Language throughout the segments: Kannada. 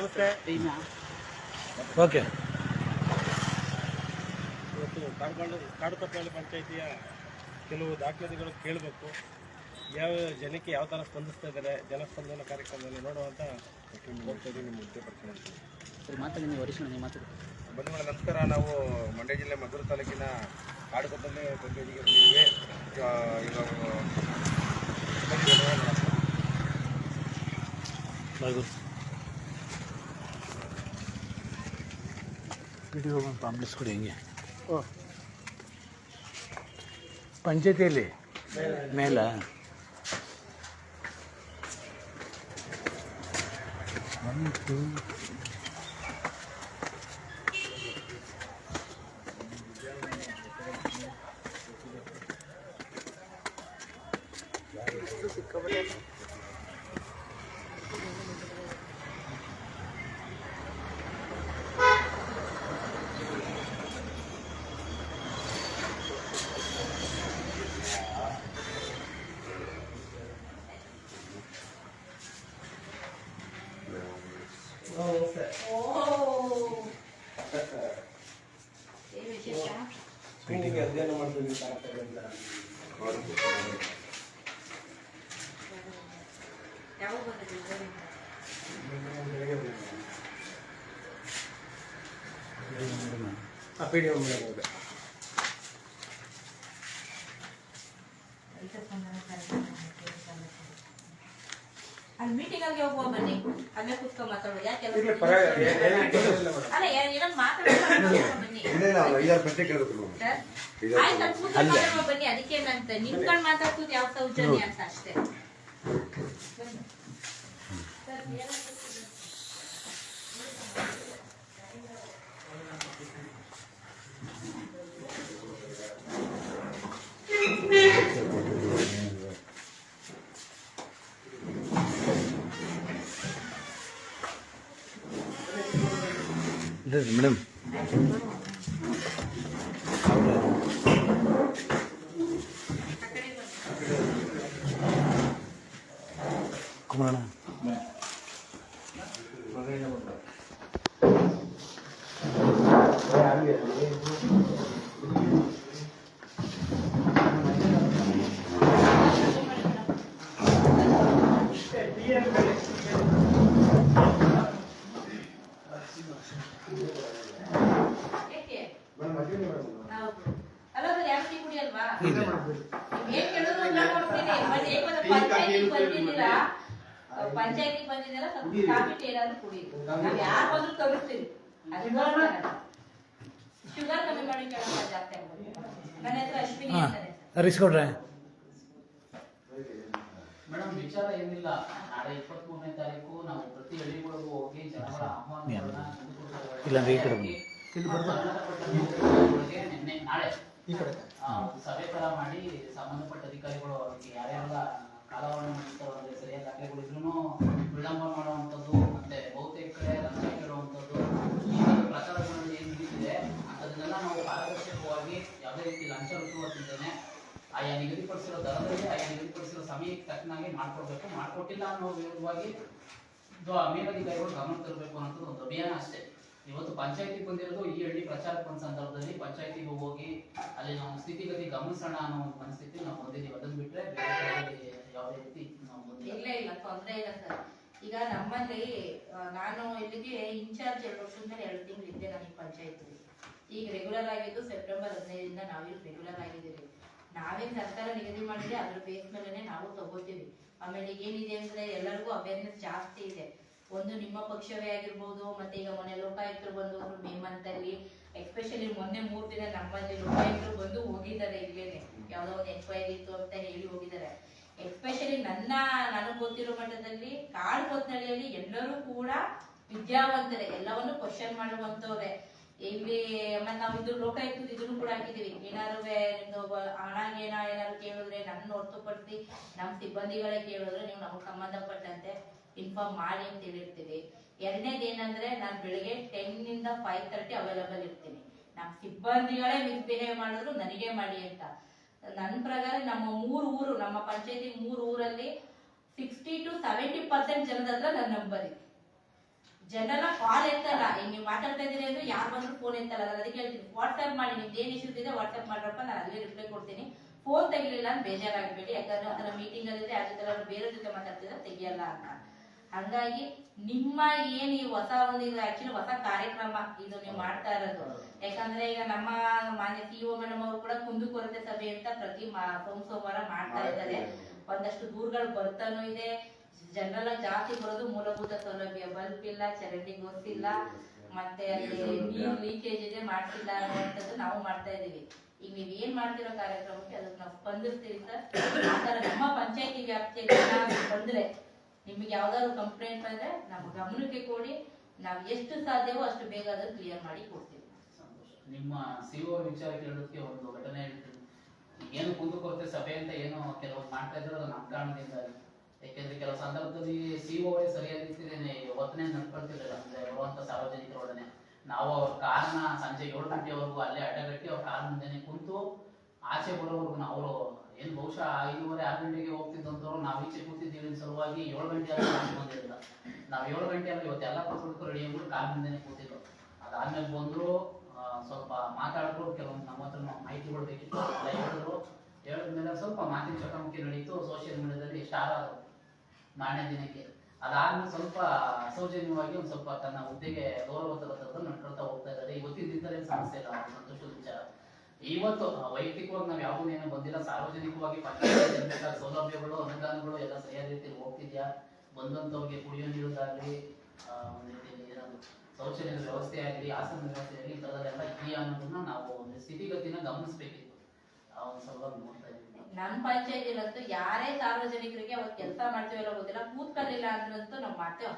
ನಮಸ್ತೆ. ಓಕೆ. ಇವತ್ತು ಕಾಡುಗಳು ಕಾಡುಕೊಪ್ಪಳ್ಳಿ ಪಂಚಾಯಿತಿಯ ಕೆಲವು ದಾಖಲೆಗಳು ಕೇಳಬೇಕು. ಯಾವ ಜನಕ್ಕೆ ಯಾವ ಥರ ಸ್ಪಂದಿಸ್ತಾ ಇದ್ದಾರೆ ಜನಸ್ಪಂದನ ಕಾರ್ಯಕ್ರಮದಲ್ಲಿ ನೋಡುವಂತ ಬಂಧುಗಳ ನಮಸ್ಕಾರ. ನಾವು ಮಂಡ್ಯ ಜಿಲ್ಲೆ ಮದ್ದೂರು ತಾಲೂಕಿನ ಕಾಡುಕೊಪ್ಪಲ್ಲಿ ಪಂಚಾಯಿತಿಗೆ ಬಂದಿದ್ದೀವಿ. ಜ- ಈಗ ವಿಡಿಯೋ ಪಾಂಪ್ಲೆಸ್ ಕೊಡಿ ಹಿಂಗೆ ಪಂಚಾಯತಿಯಲ್ಲಿ ಮೇಲ ಸ್ಕೂಲಿಗೆ ಅಧ್ಯಯನ ಮಾಡ್ತೀವಿ ಕಾರ್ಯಕ್ರಮದಿಂದ ಆ ಪಿ ಡಿ ಒ ಮೇಡಮ್ ಅಲ್ಲಿ ಮೀಟಿಂಗ್ ಅಲ್ಲಿ ಹೋಗುವ ಬನ್ನಿ ಅಲ್ಲೇ ಕುತ್ಕೊಂಡ್ ಮಾತಾಡೋದು ಯಾಕೆ ಇಲ್ಲ ಏ- ಇಲ್ಲ ಮೇಡಮ್ ಅಲ್ಲ ಬನ್ನಿ. ಐದಾರು ಪ್ರಶ್ನೆ ಕೇಳಬೇಕು ನಾವು ಸರ್? ಆಯ್ತು ಅಲ್ಲಿ ಕೂತ್ಕೊಂಡ್ ಮಾತಾಡುವ ಬನ್ನಿ. ಅದಕ್ಕೆ ಏನಂತ ನಿಂತ್ಕೊಂಡ್ ಯಾವ ಸೌಜನ್ಯ ಅಂತ ಅಷ್ಟೇ. ಮೇಡಮ್ ಕುಮಾರಣ್ಣ ಯಾಕೆ? ಹೌದು. ಅಲ್ಲ ಸರ್ ಯಾವ ಟೀ ಕುಡಿಯಲ್ವಾ ನೀವ್ ಏನ್ ಕೇಳಿದ್ರು ನಾನ್ ಕೊಡ್ತೀನಿ. ಬನ್ನಿ, ಏಕಂದ್ರೆ ಪಂಚಾಯ್ತಿಗ್ ಬಂದಿದ್ದೀರಾ ಪಂಚಾಯತಿಗೆ ಬಂದಿದ್ದೀರಾ ಸ್ವಲ್ಪ ಕಾಫಿ ಟೀ ಏನಾದ್ರು ಕುಡಿ ನಾವು ಯಾರು ಬಂದ್ರು ತರಿಸ್ತೀವಿ. ಶುಗರ್ ಕಮ್ಮಿ ಮಾಡಿ ಜಾಸ್ತಿ ಆಗ್ಬೋದು. ನನ್ನ ಹೆಸರು ಅಶ್ವಿನಿ ಅಂತಾನೆ. ಹರಿಸ್ಕೊಡ್ರೆ. ಮೇಡಮ್ ವಿಚಾರ ಏನಿಲ್ಲ. ನಾಳೆ ಇಪ್ಪತ್ತ್ ಮೂರನೇ ತಾರೀಕು ನಾವು ಪ್ರತಿ ಹಳ್ಳಿಗಳಿಗೂ ಹೋಗಿ ಜನಗಳ ಆಹ್ವಾನಗಳನ್ನ ಈ ಕಡೆ ಬನ್ನಿ. ಅಧಿಕಾರಿಗಳಿಗೆ ನಿನ್ನೆ ನಾಳೆ ಈ ಕಡೆ. ಸಭೆ ತರ ಮಾಡಿ ಸಂಬಂಧಪಟ್ಟ ಅಧಿಕಾರಿಗಳು ಅವ್ರಿಗೆ ಯಾರ್ಯಾರೆಲ್ಲ ಕಾಲವನ್ನ ಮಾಡ್ತಾರೋ ಸರಿಯಾದ ದಾಖಲೆಗಳಿದ್ರು ವಿಳಂಬ ಮಾಡುವಂಥದ್ದು, ಮತ್ತೆ ಬಹುತೇಕ ಕಡೆ ಲಂಚ ಕೇಳುವಂಥದ್ದು ಈ ಪ್ರಚಾರಗಳಲ್ಲಿ ಏನು ನಡೀತಿದೆ ಅಂಥದ್ದನ್ನೆಲ್ಲ ನಾವು ಪಾರದರ್ಶಕವಾಗಿ ಯಾವುದೇ ರೀತಿ ಲಂಚ ರುಚುವತ್ತಿದ್ದೇನೆ ಆಯಾ ನಿಗದಿಪಡಿಸಿರೋ ದರದಲ್ಲಿ, ಆಯಾ ನಿಗದಿಪಡಿಸಿರೋ ಸಮಯಕ್ಕೆ ತಕ್ಕನಾಗಿ ಮಾಡ್ಕೊಡ್ಬೇಕು. ಮಾಡಿಕೊಟ್ಟಿಲ್ಲ ಅನ್ನೋ ವಿರುದ್ಧವಾಗಿ ಮೇಲಧಿಕಾರಿಗಳು ಗಮನ ತರಬೇಕು ಅನ್ನೋದು ಒಂದು ಅಭಿಯಾನ ಅಷ್ಟೇ. ಇವತ್ತು ಪಂಚಾಯತಿಗೆ ಬಂದಿರೋದು ಈ ಹಳ್ಳಿ ಪ್ರಚಾರ ಬಂದ ಸಂದರ್ಭದಲ್ಲಿ ಪಂಚಾಯತಿಗೆ ಹೋಗಿ ಅಲ್ಲಿ ನಾವು ಸ್ಥಿತಿಗತಿ ಗಮನಿಸೋಣ ಅನ್ನೋ ಒಂದು ಮನಸ್ಥಿತಿ ನಾವು ಹೊಂದಿದ್ದೀವಿ. ಅದನ್ನು ಬಿಟ್ಟರೆ ಬೇರೆ ತೊಂದ್ರೆ ಇಲ್ಲ ಸರ್ ಈಗ ನಮ್ಮಲ್ಲಿ ನಾನು ಇಲ್ಲಿಗೆ ಇನ್ಚಾರ್ಜ್ ಎರಡು ವರ್ಷದ ಮೇಲೆ ಎರಡು ತಿಂಗಳು ಇದ್ದೆ ನಾನು ಈ ಈಗ ರೆಗ್ಯುಲರ್ ಆಗಿದ್ದು ಸೆಪ್ಟೆಂಬರ್ ಹದಿನೈದರಿಂದ ನಾವಿಲ್ಲಿ ರೆಗ್ಯುಲರ್ ಆಗಿದ್ದೀವಿ. ನಾವೇನ್ ಸರ್ಕಾರ ನಿಗದಿ ಮಾಡಿದ್ರೆ ಅದ್ರ ಬೇಸ್ ಮೇಲೆ ನಾವು ತಗೋತೀವಿ. ಆಮೇಲೆ ಏನಿದೆ ಅಂದ್ರೆ ಎಲ್ಲರಿಗೂ ಅವೇರ್ನೆಸ್ ಜಾಸ್ತಿ ಇದೆ. ಒಂದು ನಿಮ್ಮ ಪಕ್ಷವೇ ಆಗಿರ್ಬೋದು, ಮತ್ತೆ ಈಗ ಮೊನ್ನೆ ಲೋಕಾಯುಕ್ತರು ಬಂದು ಮೇ ಮಂತ್ ಅಲ್ಲಿ ಎಸ್ಪೆಷಲಿ ಮೊನ್ನೆ ಮೂರು ದಿನ ನಮ್ಮಲ್ಲಿ ಲೋಕಾಯುಕ್ತರು ಬಂದು ಹೋಗಿದ್ದಾರೆ ಇಲ್ಲೇನೆ. ಯಾವ್ದೋ ಒಂದು ಎನ್ಕ್ವೈರಿ ಇತ್ತು ಅಂತ ಹೇಳಿ ಹೋಗಿದ್ದಾರೆ. ಎಸ್ಪೆಷಲಿ ನನ್ನ, ನನಗೆ ಗೊತ್ತಿರೋ ಮಟ್ಟದಲ್ಲಿ ಕಾಡು ಕೊತ್ನಳ್ಳಿಯಲ್ಲಿ ಎಲ್ಲರೂ ಕೂಡ ವಿದ್ಯಾವಂತರೇ, ಎಲ್ಲವನ್ನು ಕ್ವಶನ್ ಮಾಡುವಂತವ್ರೆ. ಇಲ್ಲಿ ಮತ್ತೆ ನಾವು ಇದು ಲೋಕಾಯುಕ್ತ ಇದನ್ನು ಕೂಡ ಹಾಕಿದೀವಿ ಒಬ್ಬ- ಹಣ, ಏನ, ಏನಾದ್ರು ಕೇಳಿದ್ರೆ ನನ್ನ ಹೊರತುಪಡಿಸಿ ನಮ್ಮ ಸಿಬ್ಬಂದಿಗಳೇ ಕೇಳಿದ್ರೆ ನೀವು ನಮಗೆ ಸಂಬಂಧಪಟ್ಟಂತೆ ಇನ್ಫಾರ್ಮ್ ಮಾಡಿ ಅಂತ ಹೇಳಿರ್ತೀವಿ. ಎರಡನೇದು ಏನಂದ್ರೆ ನಾನು ಬೆಳಿಗ್ಗೆ ಟೆನ್ ಇಂದ ಫೈವ್ ತರ್ಟಿ ಅವೈಲೇಬಲ್ ಇರ್ತೀನಿ. ನಮ್ಮ ಸಿಬ್ಬಂದಿಗಳೇ ಮಿಸ್ಬಿಹೇವ್ ಮಾಡಿದ್ರು ನನಗೆ ಮಾಡಿ ಅಂತ. ನನ್ನ ಪ್ರಕಾರ ನಮ್ಮ ಮೂರು ಊರು, ನಮ್ಮ ಪಂಚಾಯತಿ ಮೂರು ಊರಲ್ಲಿ ಸಿಕ್ಸ್ಟಿ ಟು ಸೆವೆಂಟಿ ಪರ್ಸೆಂಟ್ ಜನದ ಹತ್ರ ನನ್ನ ನಂಬರ್ ಇದೆ. ಜನರ ಕಾಲ್ ಎತ್ತಲ್ಲ. ಈಗ ನೀವು ಮಾತಾಡ್ತಾ ಇದ್ದೀರಿ ಅಂದ್ರೆ ಯಾರು ಬಂದ್ರು ಫೋನ್ ಎತ್ತಲ್ಲ. ನಾನು ಅದಕ್ಕೆ ಹೇಳ್ತೀನಿ. ವಾಟ್ಸ್ಆ್ಯಪ್ ಮಾಡಿ. ನಿಮ್ದು ಏನು ಇಶ್ಯೂಸ್ ಇದೆ ವಾಟ್ಸ್ಆ್ಯಪ್ ಮಾಡ್ರಪ್ಪ. ನಾನು ಅಲ್ಲೇ ರಿಪ್ಲೈ ಕೊಡ್ತೀನಿ. ಫೋನ್ ತೆಗಿಲಿಲ್ಲ ಅಂತ ಬೇಜಾರಾಗಬೇಡಿ ಯಾಕಂದ್ರೆ ಅದರ ಮೀಟಿಂಗ್ ಅಲ್ಲಿದೆ ಅದ್ರ ಬೇರೆ ಜೊತೆ ಮಾತಾಡ್ತಿದ್ರೆ, ತೆಗಿಯಲ್ಲ ಅಂತ. ಹಂಗಾಗಿ ನಿಮ್ಮ ಏನ್ ಈ ಹೊಸ ಒಂದು ಇದು ಆಕ್ಚುಲಿ ಹೊಸ ಕಾರ್ಯಕ್ರಮ ಇದು ನೀವು ಮಾಡ್ತಾ ಇರೋದು. ಯಾಕಂದ್ರೆ ಈಗ ನಮ್ಮ ಮಾನ್ಯ ಸಿ ಒ ಮೇಡಮ್ ಅವರು ಕೂಡ ಕುಂದುಕೊರತೆ ಸಭೆ ಅಂತ ಪ್ರತಿ ಮಾ- ಸೋಮ ಸೋಮವಾರ ಮಾಡ್ತಾ ಇದ್ದಾರೆ. ಒಂದಷ್ಟು ದೂರುಗಳು ಬರ್ತಾನೂ ಇದೆ. ಜನರಲ್ ಜಾಸ್ತಿ ಬರೋದು ಮೂಲಭೂತ ಸೌಲಭ್ಯ. ಬಲ್ಪ್ ಇಲ್ಲ ಚರಂಡಿ ಗೊತ್ತಿಲ್ಲ ಮತ್ತೆ ಅಲ್ಲಿ ನೀರ್ ಲೀಕೇಜ್ ಇದೆ ಮಾಡ್ತಿಲ್ಲ ಅನ್ನುವಂಥದ್ದು ನಾವು ಮಾಡ್ತಾ ಇದೀವಿ ಈಗ ನೀವ್ ಏನ್ ಮಾಡ್ತಿರೋ ಕಾರ್ಯಕ್ರಮಕ್ಕೆ ಅದಕ್ಕೆ ನಾವು ಸ್ಪಂದಿಸ್ತೀವಿ ಸರ್? ಆ ಥರ ನಮ್ಮ ಪಂಚಾಯತಿ ವ್ಯಾಪ್ತಿಯಲ್ಲಿ ಬಂದ್ರೆ ನಿಮ್ಗೆ ಯಾವ್ದಾದ್ರು ಕಂಪ್ಲೇಂಟ್ ಬಂದ್ರೆ ನಮ್ಮ ಗಮನಕ್ಕೆ ಕೊಡಿ, ನಾವು ಎಷ್ಟು ಸಾಧ್ಯವೋ ಅಷ್ಟು ಬೇಗ ಅದನ್ನು ಕ್ಲಿಯರ್ ಮಾಡಿ ಕೊಡ್ತೀವಿ. ನಿಮ್ಮ ಸಿಒ ವಿಚಾರ ಕೇಳೋದಕ್ಕೆ ಒಂದು ಘಟನೆ ಹೇಳ್ತೀನಿ ಏನು ಕುಂದುಕೊರತೆ ಸಭೆ ಅಂತ ಏನು ಕೆಲವೊಂದು ಮಾಡ್ತಾ ಇದ್ರು ನಮ್ಮ ಕಾರಣದಿಂದ ಯಾಕೆಂದ್ರೆ ಕೆಲವು ಸಂದರ್ಭದಲ್ಲಿ ಸಿಒ ಸರಿಯಾದ ರೀತಿಯಲ್ಲಿ ಒತ್ತನೆ ನಡ್ಕೊಳ್ತಿರಲಿಲ್ಲ ಅಂದ್ರೆ ಬರುವಂತ ಸಾರ್ವಜನಿಕರೊಡನೆ ನಾವು ಅವ್ರ ಕಾರಣ ಸಂಜೆ ಏಳು ಗಂಟೆವರೆಗೂ ಅಲ್ಲೇ ಅಡ್ಡಗಟ್ಟಿ ಅವ್ರ ಕಾರ್ ಮುಂದೆನೆ ಕುಂತು, ಆಚೆ ಬರೋವರೆಗೂ ಅವರು ಏನು ಬಹುಶಃ ಐದೂವರೆ, ಆರು ಗಂಟೆಗೆ ಹೋಗ್ತಿದ್ದಂತವ್ರು ನಾವು ಈಚೆ ಕೂತಿದ್ದೀವಿ ಸಲುವಾಗಿ ಏಳು ಗಂಟೆ ಆದರೂ ಬಂದಿರಲಿಲ್ಲ ನಾವು ಏಳು ಗಂಟೆ ಆದ್ರೆ ಇವತ್ತು ಎಲ್ಲ ಕೊಟ್ಟು ರೆಡಿ ಆಗ್ಬಿಟ್ಟು ಕಾರ್ ಕೂತಿದ್ರು. ಅದಾದ್ಮೇಲೆ ಬಂದ್ರು ಸ್ವಲ್ಪ ಮಾತಾಡ್ಕೊಂಡು ಕೆಲವೊಂದು ನಮ್ಮ ಹತ್ರ ಮಾಹಿತಿಗಳು ಬೇಕಿತ್ತು, ಎಲ್ಲ ಹೇಳಿದ್ರು. ಹೇಳಿದ್ಮೇಲೆ ಸ್ವಲ್ಪ ಮಾತಿನ ಚಕಮಕಿ ನಡೀತು ಸೋಷಿಯಲ್ ಮೀಡಿಯಾದಲ್ಲಿ ಸ್ಟಾರ್ ಆದರು ನಾಳೆ ದಿನಕ್ಕೆ. ಅದಾದ್ಮೇಲೆ ಸ್ವಲ್ಪ ಸೌಜನ್ಯವಾಗಿ ಒಂದು ಸ್ವಲ್ಪ ತನ್ನ ಹುದ್ದೆಗೆ ಗೌರವ ತರತರದ್ದು ನಡ್ಕೊಳ್ತಾ ಹೋಗ್ತಾ ಇದ್ದಾರೆ. ಇವತ್ತಿನ ದಿನದಲ್ಲಿ ಸಮಸ್ಯೆ ಇಲ್ಲ ಸಂತೋಷದ ವಿಚಾರ. ಇವತ್ತು ವೈಯಕ್ತಿಕವಾಗಿ ನಾವು ಯಾವುದು ಏನೋ ಬಂದಿಲ್ಲ. ಸಾರ್ವಜನಿಕವಾಗಿ ಸೌಲಭ್ಯಗಳು, ಅನುದಾನಗಳು ಎಲ್ಲ ಸರಿಯಾದ ರೀತಿಯಲ್ಲಿ ಹೋಗ್ತಿದ್ಯಾ? ಬಂದಂತವ್ರಿಗೆ ಕುಡಿಯೋ ರೀತಿಯಲ್ಲಿ ಏನಾದ್ರು ಶೌಚಾಲಯದ ವ್ಯವಸ್ಥೆ ಆಗಲಿ, ಆಸನ ವ್ಯವಸ್ಥೆ ಆಗಲಿ ಇದೆಯಾ ಅನ್ನೋದನ್ನ ನಾವು ಒಂದು ಸ್ಥಿತಿಗತಿನ ಗಮನಿಸಬೇಕಿತ್ತು. ಆ ಒಂದು ಸಲುವಾಗಿ ನೋಡ್ತಾ ಇದ್ದೀವಿ. ನಮ್ಮ ಪಂಚಾಯತಿಲಂತೂ ಯಾರೇ ಸಾರ್ವಜನಿಕರಿಗೆ ಅವತ್ತು ಕೆಲಸ ಮಾಡ್ತೀವಲ್ಲ ಗೊತ್ತಿಲ್ಲ. ಕೂತ್ಕೊಳ್ಳಿಲ್ಲ ಅಂದ್ರಂತೂ ನಾವು ಮಾಡ್ತೇವೆ.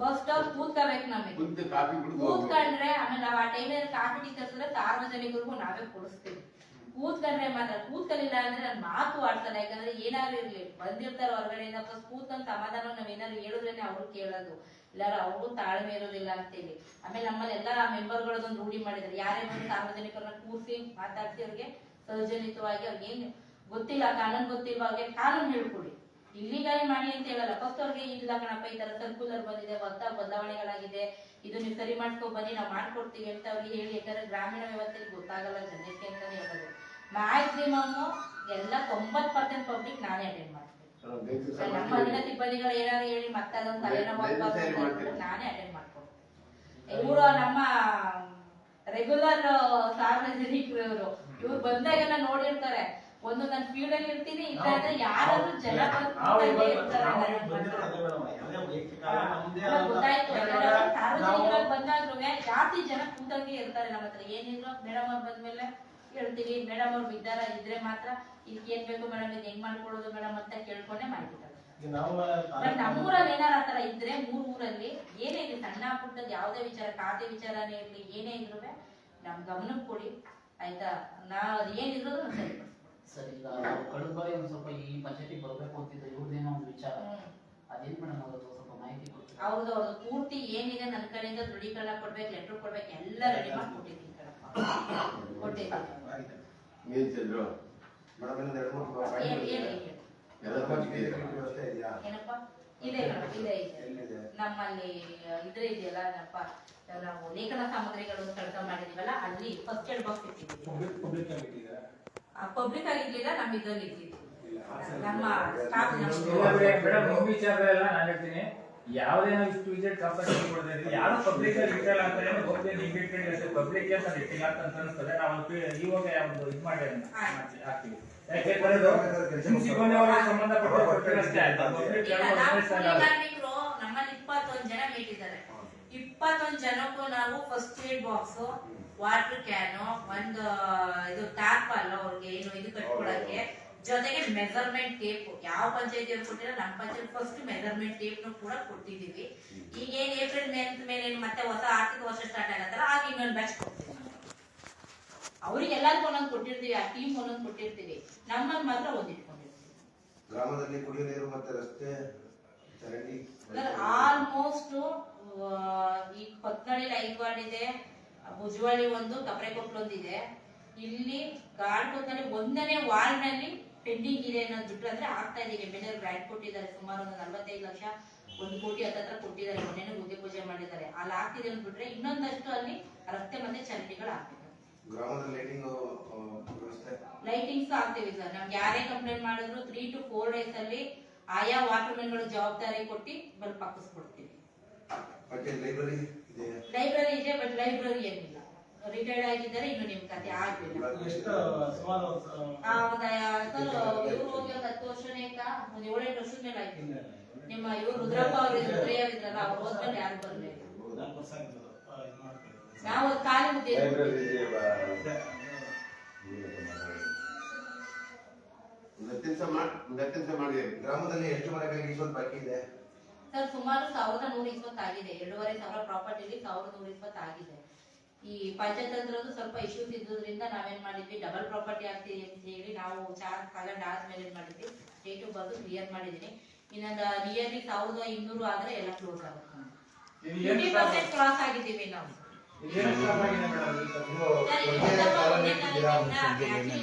ಫಸ್ಟ್ ಅವ್ರು ಕೂತ್ಕೋಬೇಕು ನಮಗೆ. ಕುಂತು ಕಾಫಿ ಕುಡಿದು ಕೂತ್ಕೊಂಡ್ರೆ ಆಮೇಲೆ ನಾವು ಆ ಟೈಮಲ್ಲಿ ಕಾಫಿ ಟೀ ತರಿಸಿದ್ರೆ ಸಾರ್ವಜನಿಕರಿಗೂ ನಾವೇ ಕೊಡಿಸ್ತೀವಿ. ಕೂತ್ಕೊಂಡ್ರೆ ಮಾತ್ರ ಕೂತ್ಕಲಿಲ್ಲ ಅಂದ್ರೆ ನಾನು ಮಾತು ಆಡ್ತಾರೆ. ಯಾಕಂದ್ರೆ ಏನಾದ್ರು ಇರ್ಲಿ ಬಂದಿರ್ತಾರೆ ಹೊರಗಡೆಯಿಂದ ಫಸ್ಟ್ ಕೂತ್ಕೊಂಡ್ ಸಮಾಧಾನ ನಾವ್ ಏನಾದ್ರು ಹೇಳಿದ್ರೇನೆ ಅವ್ರು ಕೇಳೋದು. ಇಲ್ಲಾರ ಅವ್ರು ತಾಳ್ಮೆ ಇರೋದಿಲ್ಲ ಅಂತೇಳಿ. ಆಮೇಲೆ ನಮ್ಮಲ್ಲಿ ಎಲ್ಲಾ ಮೆಂಬರ್ಗಳದೊಂದು ರೂಢಿ ಮಾಡಿದ್ದಾರೆ. ಯಾರೇ ಬಂದು ಸಾರ್ವಜನಿಕರನ್ನ ಕೂರಿಸಿ ಮಾತಾಡ್ತಿ ಅವ್ರಿಗೆ ಸೌಜನ್ಯತವಾಗಿ ಅವ್ರಿಗೆ ಏನ್ ಗೊತ್ತಿಲ್ಲ ಕಾನೂನು ಗೊತ್ತಿಲ್ವಾ ಅವ್ರಿಗೆ ಕಾನೂನು ಹೇಳ್ಕೊಡಿ. ಇಲ್ಲಿಗಾಲಿ ಮಾಡಿ ಅಂತ ಹೇಳಲ್ಲ. ಫಸ್ಟ್ ಅವ್ರಿಗೆ ಇಲ್ಲ ಕಣಪ್ಪ ಈ ತರ ಸರ್ಕುಲರ್ ಬಂದಿದೆ ಹೊಸ ಬದಲಾವಣೆಗಳಾಗಿದೆ ಇದು ನೀವು ಸರಿ ಮಾಡ್ಕೊ ಬನ್ನಿ ನಾವು ಮಾಡ್ಕೊಡ್ತೀವಿ ಅಂತ ಅವ್ರಿಗೆ ಹೇಳಿ. ಯಾಕಂದ್ರೆ ಗ್ರಾಮೀಣ ವ್ಯವಸ್ಥೆ ಗೊತ್ತಾಗಲ್ಲ ಜನಕ್ಕೆ ಅಂತಾನೆ ಹೇಳೋದು. ಮ್ಯಾಕ್ಸಿಮಮ್ ಎಲ್ಲ ತೊಂಬತ್ ಪರ್ಸೆಂಟ್ ಪಬ್ಲಿಕ್ ನಾನೇ ಅಟೆಂಡ್ ಮಾಡ್ತೀನಿ. ನಮ್ಮ ದಿನ ಸಿಬ್ಬಂದಿಗಳು ಏನಾದ್ರು ಹೇಳಿ ಮತ್ತೆ ಅದೊಂದು ತಲೆನೋವು ನಾನೇ ಅಟೆಂಡ್ ಮಾಡ್ಕೊಡ್ತೀನಿ. ಇವರು ನಮ್ಮ ರೆಗ್ಯುಲರ್ ಸಾರ್ವಜನಿಕರು ಇವರು. ಇವ್ರು ಬಂದಾಗೆಲ್ಲ ನೋಡಿರ್ತಾರೆ. ಒಂದು ನಾನು ಫೀಲ್ಡ್ ಅಲ್ಲಿ ಇರ್ತೀನಿ ಇಲ್ಲ ಅಂದ್ರೆ ಯಾರಾದ್ರೂ ಜನ ನನ್ನ ಗೊತ್ತಾಯ್ತು ಸಾರ್ವಜನಿಕರಾಗಿ ಬಂದಾಗ್ಲೂ ಜಾಸ್ತಿ ಜನ ಕೂತಂಗೆ ಇರ್ತಾರೆ ನಮ್ಮ ಹತ್ರ. ಏನಿದ್ರು ಮೇಡಮ್ ಅವ್ರು ಬಂದ್ಮೇಲೆ ಹೇಳ್ತೀವಿ ಮೇಡಮ್ ಅವ್ರು ಬಿದ್ದಾರ ಇದ್ರೆ ಮಾತ್ರ ಇದಕ್ಕೆ ಏನ್ ಬೇಕು ಮೇಡಮ್ ಇದು ಹೆಂಗ್ ಮಾಡ್ಕೊಡೋದು ಮೇಡಮ್ ಅಂತ ಕೇಳ್ಕೊಂಡೆ ಬಟ್ ನಮ್ಮೂರಲ್ಲಿ ಏನಾರ ಆತರ ಇದ್ರೆ ಮೂರ್ ಊರಲ್ಲಿ ಏನೇ ಇರ್ಲಿ ಸಣ್ಣ ಪುಟ್ಟದ್ ಯಾವ್ದೇ ವಿಚಾರ ಖಾತೆ ವಿಚಾರನೇ ಇರ್ಲಿ ಏನೇ ಇದ್ರು ನಮ್ ಗಮನಕ್ಕೆ ಕೊಡಿ. ಆಯ್ತಾ? ನಾ ಅದ್ ಏನಿದ್ರು ನಾವು ಸರಿಪಡಿಸ್ಕೊಡ್ತೀವಿ. ಸರಿ ಈಗ ಒಂದು ಸ್ವಲ್ಪ ಈ ಪಂಚಾಯತಿಗೆ ಬರಬೇಕು ಅಂತಿದ್ದ ಇವ್ರದ್ದೇನೋ ಒಂದು ವಿಚಾರ. ಅದೇನ್ ಮೇಡಮ್ ಅವ್ರದ್ದು ಸ್ವಲ್ಪ ಮಾಹಿತಿ ಕೊಡ್ತೀವಿ ಅವ್ರದ್ದು ಅವ್ರದ್ದು ಪೂರ್ತಿ ಏನಿದೆ ನನ್ನ ಕಡೆಯಿಂದ ದೃಢೀಕರಣ ಕೊಡ್ಬೇಕು ಲೆಟರ್ ಕೊಡ್ಬೇಕು ಎಲ್ಲ ರೆಡಿ ಮಾಡಿ ಕೊಟ್ಟಿದ್ದೀನಿ ಕಣಪ್ಪ. ಕೊಟ್ಟಿದ್ದೀನಿ. ಮೇಲ್ ಚಂದ್ರು ಮೇಡಮ್ ಇನ್ನೊಂದು ಎರಡು ಮೂರು ಹೇಳಿ ಪಾಯಿಂಟ್ ಹೇಳಿ. ಹೇಳಿ. ಏನಪ್ಪ? ಇದೆ ಕಣಪ್ಪ ಇದೆ ಇದೆ. ನಮ್ಮಲ್ಲಿ ಇದ್ರೆ ಇದೆಯಲ್ಲ ಏನಪ್ಪ? ನಾವು ಲೇಖನ ಸಾಮಗ್ರಿಗಳು ಕಡಿತ ಮಾಡಿದೀವಲ್ಲ ಅಲ್ಲಿ ಫಸ್ಟ್ ಏಡ್ ಬಾಕ್ಸ್ ಇಟ್ಟಿದ್ದೀವಿ. ಪಬ್ಲಿಕ್ ಆಗಿರ್ಲಿಲ್ಲ ನಮ್ಮ ಇದ್ರಲ್ಲಿ ಇಟ್ಟಿದ್ದೀವಿ ನಮ್ಮ ಸ್ಟಾಫ್ ನಿಮ್ಮ ವಿಚಾರದಲ್ಲ ನಾನು ಹೇಳ್ತೀನಿ ಯಾವುದೇ ನಾವು ಇಷ್ಟು ವಿಜೆಟ್ ಕಾಂಪನಿ ಕೊಡ್ತಾ ಇದ್ದೀವಿ ಯಾರು ಪಬ್ಲಿಕ್ ಅಲ್ಲಿ ಇಟ್ಟಲ್ಲ ಅಂತ ಹೇಳಿ ಹೋಗ್ತೀನಿ ನೀವು ಇಟ್ಕೊಂಡು ಅಷ್ಟೇ ಪಬ್ಲಿಕ್ ಅಂತ ಇಟ್ಟಿಲ್ಲ ಅಂತ ಅನ್ಸುತ್ತದೆ ನಾವು ಇವಾಗ ಒಂದು ಇದು ಮಾಡಿ ಹಾಕ್ತೀವಿ ಯಾಕೆಂದ್ರೆ ಸಂಬಂಧಪಟ್ಟ ಪಬ್ಲಿಕ್ ಇಲ್ಲ, ನಾವು ಯಾರು ಕೂಲಿ ಕಾರ್ಮಿಕರು ನಮ್ಮಲ್ಲಿ ಇಪ್ಪತ್ತೊಂದು ಜನ ಮೀಟಿದ್ದಾರೆ ಇಪ್ಪತ್ತೊಂದು ಜನಕ್ಕೂ ನಾವು first aid box water can ಒಂದು ಇದು ಟ್ಯಾಪ್ ಅಲ್ಲ ಅವ್ರಿಗೆ ಏನು ಇದು ಕಟ್ಕೊಳಕ್ಕೆ. ಜೊತೆಗೆ ಮೆಸರ್ಮೆಂಟ್ ಟೇಪ್ ಯಾವ ಪಂಚಾಯತಿ ಅವ್ರು ಕೊಟ್ಟಿರೋ ನಮ್ಮ ಪಂಚಾಯತ್ ಫಸ್ಟ್ ಮೆಸರ್ಮೆಂಟ್ ಟೇಪ್ ಕೂಡ ಕೊಟ್ಟಿದೀವಿ ಈಗ ಏನ್ ಏಪ್ರಿಲ್ ಮೇಂತ್ ಮೇಲೆ ಏನ್ ಮತ್ತೆ ಹೊಸ ಆರ್ಥಿಕ ವರ್ಷ ಸ್ಟಾರ್ಟ್ ಆಗತ್ತಲ್ಲ ಆಗ ಇನ್ನೊಂದು ಬ್ಯಾಚ್ ಕೊಡ್ತೀವಿ ನಾವು. ಅವ್ರಿಗೆ ಎಲ್ಲರಿಗೂ ಒಂದೊಂದು ಕೊಟ್ಟಿರ್ತೀವಿ ಆ ಟೀಮ್ ಒಂದೊಂದು ಕೊಟ್ಟಿರ್ತೀವಿ. ನಮ್ಮಲ್ಲಿ ಮಾತ್ರ ಒಂದಿಟ್ಕೊಂಡಿರ್ತೀವಿ ಗ್ರಾಮದಲ್ಲಿ ಕುಡಿಯುವ ನೀರು ಮತ್ತೆ ರಸ್ತೆ ಚರಂಡಿ. ಆಲ್ಮೋಸ್ಟ್ ಈ ಕೊತ್ನಳ್ಳಿ ಐದು ವಾರ್ಡ್ ಇದೆ. ಭುಜವಳ್ಳಿ ಒಂದು ಕಪ್ರೆಕೊಪ್ಲೊಂದು ಇದೆ ಇಲ್ಲಿ ಗಾರ್ಡ್ ಒಂದನೇ ವಾರ್ಡ್ನಲ್ಲಿ ಪೆಂಡಿಂಗ್ ಇದೆ ಅನ್ನೋದು ಬಿಟ್ರೆ ಅಂದ್ರೆ ಆಗ್ತಾ ಇದೀವಿ ಮೇಲೆ ಗ್ರಾಂಟ್ ಕೊಟ್ಟಿದ್ದಾರೆ. ಸುಮಾರು ಒಂದು ನಲ್ವತ್ತೈದು ಲಕ್ಷ ಒಂದು ಕೋಟಿ ಹತ್ತತ್ರ ಕೊಟ್ಟಿದ್ದಾರೆ. ಮೊನ್ನೆನೂ ಗುಗ್ಗೆ ಪೂಜೆ ಮಾಡಿದ್ದಾರೆ. ಅಲ್ಲಿ ಆಗ್ತಿದೆ ಅಂದ್ಬಿಟ್ರೆ ಇನ್ನೊಂದಷ್ಟು ಅಲ್ಲಿ ರಸ್ತೆ ಮತ್ತೆ ಚರಂಡಿಗಳು ಆಗ್ತಿದೆ. ಲೈಟಿಂಗ್ಸ್ ಆಗ್ತೀವಿ ಸರ್. ನಮ್ಗೆ ಯಾರೇ ಕಂಪ್ಲೇಂಟ್ ಮಾಡಿದ್ರು ತ್ರೀ ಟು ಫೋರ್ ಡೇಸ್ ಅಲ್ಲಿ ಆಯಾ ವಾಟರ್ಗಳು ಜವಾಬ್ದಾರಿ ಕೊಟ್ಟು ಬಲ್ಪ್ ಹಾಕಿಸ್ಕೊಡ್ತೀವಿ ಮತ್ತೆ ಲೈಬ್ರರಿ ಇದೆ? ಲೈಬ್ರರಿ ಇದೆ ಬಟ್ ಲೈಬ್ರರಿ ಏನಿಲ್ಲ. ರಿಟೈರ್ಡ್ ಆಗಿದ್ದಾರೆ ಇನ್ನು ನಿಮ್ ಕತೆ ಆಗ್ಲಿಲ್ಲ. ಎಷ್ಟು ಸುಮಾರು ಆ, ಒಂದು ಸರ್ ಇವ್ರು ಹೋಗಿ ಒಂದ್ ಹತ್ತು ವರ್ಷನೇ ಒಂದು ಏಳೆಂಟು ವರ್ಷದ ಮೇಲೆ ಆಯ್ತು. ನಿಮ್ಮ ಇವ್ರು ರುದ್ರಪ್ಪ ಅವರು ಹೋದ್ಮೇಲೆ ಯಾರು ಬರ್ಲಿಲ್ಲ. ನಾವು ಖಾಲಿ ಮುದ್ದೆ ಮಾಡಿ ಗ್ರಾಮದಲ್ಲಿ ಎಷ್ಟು ಮರಗಳಿಗೆ ಇಷ್ಟೊಂದು ಬಾಕಿ ಇದೆ. ಸರ್ ಸುಮಾರು ಸಾವಿರದ ನೂರ ಇಪ್ಪತ್ತು ಆಗಿದೆ ಎರಡೂವರೆ ಸಾವಿರ ಪ್ರಾಪರ್ಟಿಲಿ ಸಾವಿರದ ನೂರ ಇಪ್ಪತ್ತು ಆಗಿದೆ ಈ ಪಂಚತಂತ್ರದ್ದು ಸ್ವಲ್ಪ ಇಶ್ಯೂಸ್ ಇದ್ದುದರಿಂದ ನಾವೇನ್ ಮಾಡಿದ್ವಿ? ಡಬಲ್ ಪ್ರಾಪರ್ಟಿ ಆಗ್ತೀವಿ ಅಂತ ಹೇಳಿ ನಾವು ಚಾರ್ಜ್ ತಗೊಂಡ್ ಆದ್ಮೇಲೆ ಏನ್ ಮಾಡಿದ್ವಿ? ಡೇಟು ಬಂದು ಕ್ಲಿಯರ್ ಮಾಡಿದೀನಿ. ಇನ್ನೊಂದು ನಿಯರ್ಲಿ ಸಾವಿರದ ಇನ್ನೂರು ಆದ್ರೆ ಎಲ್ಲ ಕ್ಲೋಸ್ ಆಗುತ್ತೆ. ಫಿಫ್ಟಿ ಪರ್ಸೆಂಟ್ ಕ್ರಾಸ್ ಆಗಿದ್ದೀವಿ ನಾವು.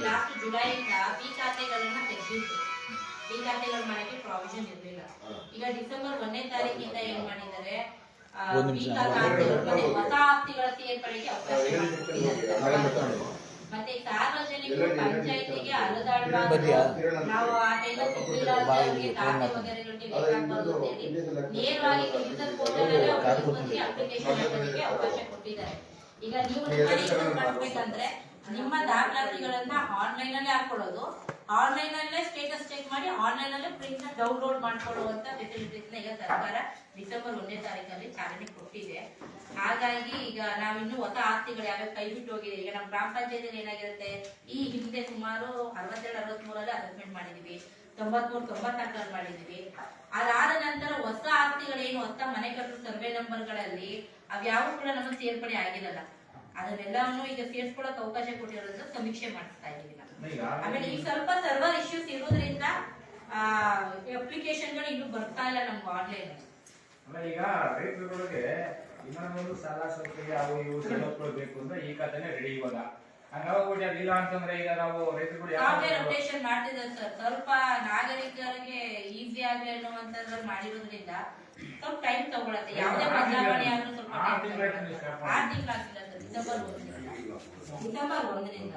ಲಾಸ್ಟ್ ಜುಲೈಯಿಂದ ಬಿ ಖಾತೆಗಳನ್ನ ತೆಗೆದಿತ್ತು ಖಾತೆಗಳ ಮಾಡಕ್ಕೆ ಪ್ರಾವಿಷನ್ ಇರಲಿಲ್ಲ. ಈಗ ಡಿಸೆಂಬರ್ ಒಂದನೇ ತಾರೀಕಿಂದ ಏನ್ ಮಾಡಿದ್ದಾರೆ? ಹೊಸ ಆಸ್ತಿಗಳ ಸೇರ್ಪಡೆಗೆ ಅವಕಾಶ ಮತ್ತೆ ಸಾರ್ವಜನಿಕರು ಪಂಚಾಯತಿಗೆ ಅಲದಾಡಬಾರ್ದು ನಾವು ಆ ಟೈಮ್ ಸಿಗ್ಲಿಲ್ಲ ಖಾತೆ ವಗೈರೆಗಳಿಗೆ ಬೇಕಾಗ್ಬಾರ್ದು ಅಂತ ಹೇಳಿ ನೇರವಾಗಿ ಡಿಜಿಟಲ್ ಪೋರ್ಟಲ್ ಅಪ್ಲಿಕೇಶನ್ ಹಾಕೋದಕ್ಕೆ ಅವಕಾಶ ಕೊಟ್ಟಿದ್ದಾರೆ. ಈಗ ನೀವು ಮಾಡ್ಬೇಕಂದ್ರೆ ನಿಮ್ಮ ದಾಖಲಾತಿಗಳನ್ನ ಆನ್ಲೈನ್ ಅಲ್ಲೇ ಹಾಕೊಳ್ಳೋದು. ಆನ್ಲೈನ್ ಅಲ್ಲೇ ಸ್ಟೇಟಸ್ ಚೆಕ್ ಮಾಡಿ ಆನ್ಲೈನ್ ಅಲ್ಲೇ ಪ್ರಿಂಟ್ ಡೌನ್ಲೋಡ್ ಮಾಡ್ಕೊಳ್ಳುವಂತ ಫೆಸಿಲಿಟೀಸ್ ಈಗ ಸರ್ಕಾರ ಡಿಸೆಂಬರ್ ಒಂದನೇ ತಾರೀಕಲ್ಲಿ ಚಾಲನೆ ಕೊಟ್ಟಿದೆ. ಹಾಗಾಗಿ ಈಗ ನಾವಿನ್ನು ಹೊಸ ಆಸ್ತಿಗಳು ಯಾವ್ಯಾವ ಕೈ ಬಿಟ್ಟು ಹೋಗಿದೆ. ಈಗ ನಮ್ಮ ಗ್ರಾಮ ಪಂಚಾಯತಿಯಲ್ಲಿ ಏನಾಗಿರುತ್ತೆ? ಈ ಹಿಂದೆ ಸುಮಾರು ಅರವತ್ತೆರಡು, ಅರವತ್ಮೂರಲ್ಲಿ ಅಸೆಸ್ಮೆಂಟ್ ಮಾಡಿದೀವಿ. ತೊಂಬತ್ಮೂರು ತೊಂಬತ್ನಾಲ್ಕರಲ್ಲಿ ಮಾಡಿದೀವಿ. ಅದಾದ ನಂತರ ಹೊಸ ಆಸ್ತಿಗಳೇನು ಹೊಸ ಮನೆ ಕಟ್ಟೋ ಸರ್ವೆ ನಂಬರ್ಗಳಲ್ಲಿ ಅವ್ಯಾವು ಕೂಡ ನಮಗೆ ಸೇರ್ಪಡೆ ಆಗಿರಲ್ಲ. ಅದನ್ನೆಲ್ಲವನ್ನು ಈಗ ಸೇರ್ಸ್ಕೊಳಕ್ ಅವಕಾಶ ಕೊಟ್ಟಿರೋದ್ರಿಂದ ಸಮೀಕ್ಷೆ ನಾವು. ಈಗ ಆಮೇಲೆ ಈಗ ಸ್ವಲ್ಪ ಸರ್ವರ್ ಇಶ್ಯೂಸ್ ಇರೋದ್ರಿಂದ ಅಪ್ಲಿಕೇಶನ್ಗಳು ಇನ್ನು ಬರ್ತಾ ಇಲ್ಲ ನಮ್ಗೆ ಆನ್ಲೈನ್ ಆಮೇಲೆ ಈಗ ರೈತರುಗಳಿಗೆ ಇನ್ನೊಂದು ಸಾಲ ಸೌಕರ್ಯ ಅವು ಇವು ಸವಲತ್ತುಗಳು ಬೇಕು ಅಂದ್ರೆ ಈ ಖಾತೆನೆ ರೆಡಿ ಇವಾಗ. ಹಂಗಾಗ್ಬಿಟ್ಟು ಅದಿಲ್ಲ ಅಂತಂದ್ರೆ ಈಗ ನಾವು ರೈತರುಗಳು ರೊಟೇಷನ್ ಮಾಡ್ತಿದ್ದಾರೆ ಸರ್ ಸ್ವಲ್ಪ ನಾಗರಿಕರಿಗೆ ಈಸಿ ಆಗ್ಲಿ ಅನ್ನುವಂತದ್ರ ಮಾಡಿರೋದ್ರಿಂದ ಸ್ವಲ್ಪ ಟೈಮ್ ತಗೊಳತ್ತೆ. ಯಾವುದೇ ಬದಲಾವಣೆ ಆದ್ರೂ ಸ್ವಲ್ಪ ಆರು. ಆರು ತಿಂಗಳಾಗಿಲ್ಲ ಸರ್ ಡಿಸೆಂಬರ್ ಒಂದರಿಂದ ಡಿಸೆಂಬರ್ ಒಂದರಿಂದ